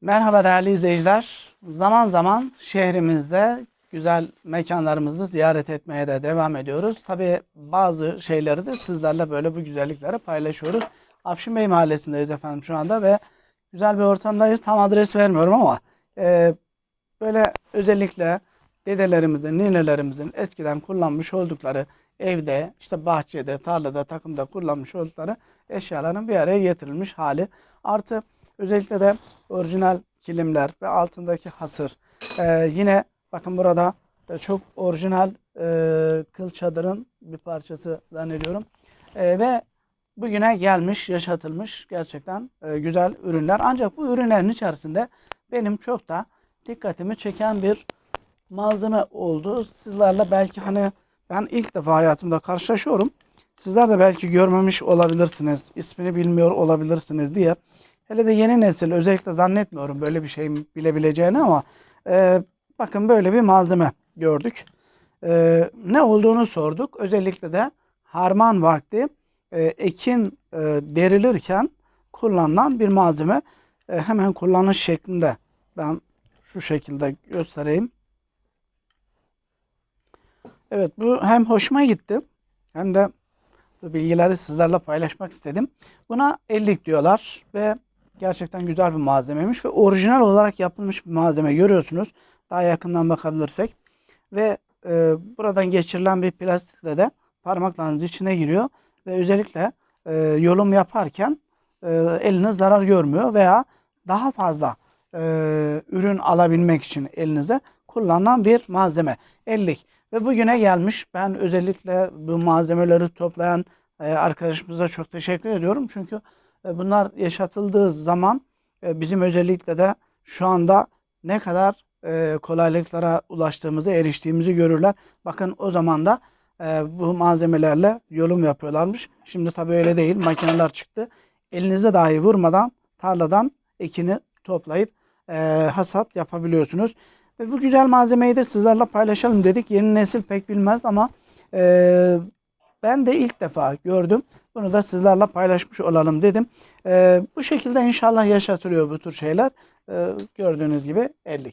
Merhaba değerli izleyiciler. Zaman zaman şehrimizde güzel mekanlarımızı ziyaret etmeye de devam ediyoruz. Tabii bazı şeyleri de sizlerle böyle bu güzellikleri paylaşıyoruz. Afşin Bey Mahallesi'ndeyiz efendim şu anda ve güzel bir ortamdayız. Tam adres vermiyorum ama e, böyle özellikle dedelerimizin, ninelerimizin eskiden kullanmış oldukları evde, işte bahçede, tarlada, takımda kullanmış oldukları eşyaların bir araya getirilmiş hali. Artı özellikle de orijinal kilimler ve altındaki hasır. Ee, yine bakın burada da çok orijinal e, kıl çadırın bir parçası zannediyorum. Ee, ve bugüne gelmiş, yaşatılmış gerçekten e, güzel ürünler. Ancak bu ürünlerin içerisinde benim çok da dikkatimi çeken bir malzeme oldu. Sizlerle belki hani ben ilk defa hayatımda karşılaşıyorum. Sizler de belki görmemiş olabilirsiniz, ismini bilmiyor olabilirsiniz diye. Hele de yeni nesil özellikle zannetmiyorum böyle bir şey bilebileceğini ama e, bakın böyle bir malzeme gördük. E, ne olduğunu sorduk. Özellikle de harman vakti e, ekin e, derilirken kullanılan bir malzeme. E, hemen kullanış şeklinde ben şu şekilde göstereyim. Evet bu hem hoşuma gitti hem de bu bilgileri sizlerle paylaşmak istedim. Buna ellik diyorlar ve gerçekten güzel bir malzemeymiş ve orijinal olarak yapılmış bir malzeme görüyorsunuz. Daha yakından bakabilirsek ve e, buradan geçirilen bir plastikle de parmaklarınız içine giriyor ve özellikle e, yorum yaparken e, eliniz zarar görmüyor veya daha fazla e, ürün alabilmek için elinize kullanılan bir malzeme. Ellik. Ve bugüne gelmiş. Ben özellikle bu malzemeleri toplayan e, arkadaşımıza çok teşekkür ediyorum. Çünkü bunlar yaşatıldığı zaman e, bizim özellikle de şu anda ne kadar e, kolaylıklara ulaştığımızı, eriştiğimizi görürler. Bakın o zaman da e, bu malzemelerle yorum yapıyorlarmış. Şimdi tabii öyle değil. Makineler çıktı. Elinize dahi vurmadan tarladan ekini toplayıp hasat yapabiliyorsunuz. Ve bu güzel malzemeyi de sizlerle paylaşalım dedik. Yeni nesil pek bilmez ama ben de ilk defa gördüm. Bunu da sizlerle paylaşmış olalım dedim. E, bu şekilde inşallah yaşatılıyor bu tür şeyler. E, gördüğünüz gibi 50.